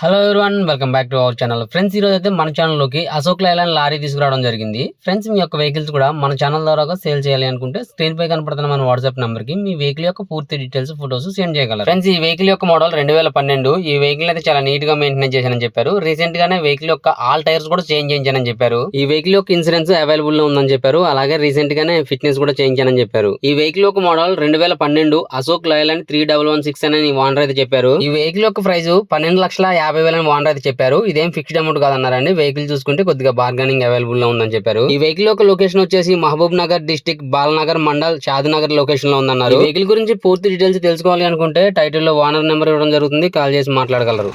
Hello everyone welcome back to our channel friends ఈ రోజు అయితే మన ఛానల్లోకి అశోక్ లైలాండ్ లారీ తీసుకురావడం జరిగింది. ఫ్రెండ్స్ మీ యొక్క వెహికల్స్ కూడా మన ఛానల్ ద్వారా సేల్ చేయాలి అనుకుంటే స్క్రీన్ పై కనపడుతున్న మన వాట్సాప్ నెంబర్కి మీ వెహికల్ యొక్క పూర్తి డీటెయిల్స్ ఫోటోస్ సెండ్ చేయగలరు. ఫ్రెండ్స్ ఈ వెహికల్ యొక్క మోడల్ రెండు వేల పన్నెండు ఈ వెహికల్ అయితే చాలా నీట్గా మెయింటైన్ చేశానని చెప్పారు. రీసెంట్ గానే వెహికల్ యొక్క ఆల్ టైర్స్ కూడా చేంజ్ చేయించానని చెప్పారు. ఈ వెహికల్ యొక్క ఇన్సూరెన్స్ అవైలబుల్లో ఉందని చెప్పారు. అలాగే రీసెంట్ గానే ఫిట్నెస్ కూడా చేయించానని చెప్పారు. ఈ వెహికల్ యొక్క మోడల్ రెండు వేల పన్నెండు Ashok Leyland three double one six అని ఓనర్ అయితే చెప్పారు. ఈ వెహికల్ యొక్క ప్రైస్ పన్నెండు లక్షల యాభై యాభై వేలని ఓనర్ అయితే చెప్పారు. ఇదేం ఫిక్స్డ్ అమౌంట్ కాదన్నారండి. వెహికల్ చూసుకుంటే కొద్దిగా బార్గెనింగ్ అవైలబుల్లో ఉందని చెప్పారు. ఈ వెహికల్ యొక్క లొకేషన్ వచ్చేసి మహబూబ్ నగర్ డిస్టిక్ బాలనగర్ మండల్ షాద్నగర్ లొకేషన్లో ఉందన్నారు. వెహికల్ గురించి పూర్తి డీటెయిల్స్ తెలుసుకోవాలి అనుకుంటే టైటిల్లో ఓనర్ నెంబర్ ఇవ్వడం జరుగుతుంది. కాల్ చేసి మాట్లాడగలరు.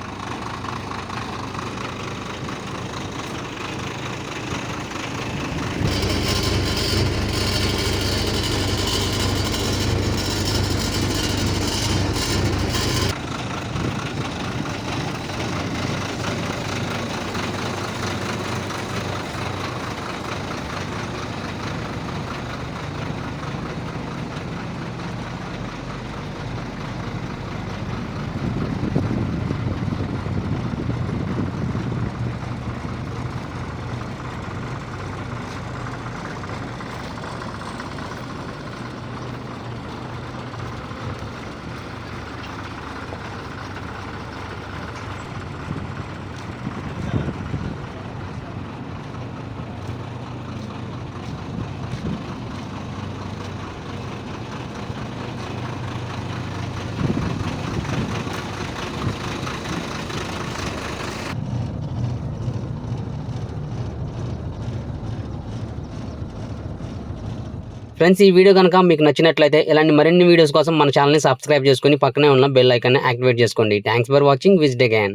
ఫ్రెండ్స్ ఈ వీడియో కనుక మీకు నచ్చినట్లయితే ఇలాంటి మరిన్ని వీడియోస్ కోసం మన ఛానల్ని సబ్స్క్రైబ్ చేసుకుని పక్కనే ఉన్న బెల్ ఐకాన్ని యాక్టివేట్ చేసుకోండి. Thanks for watching visit again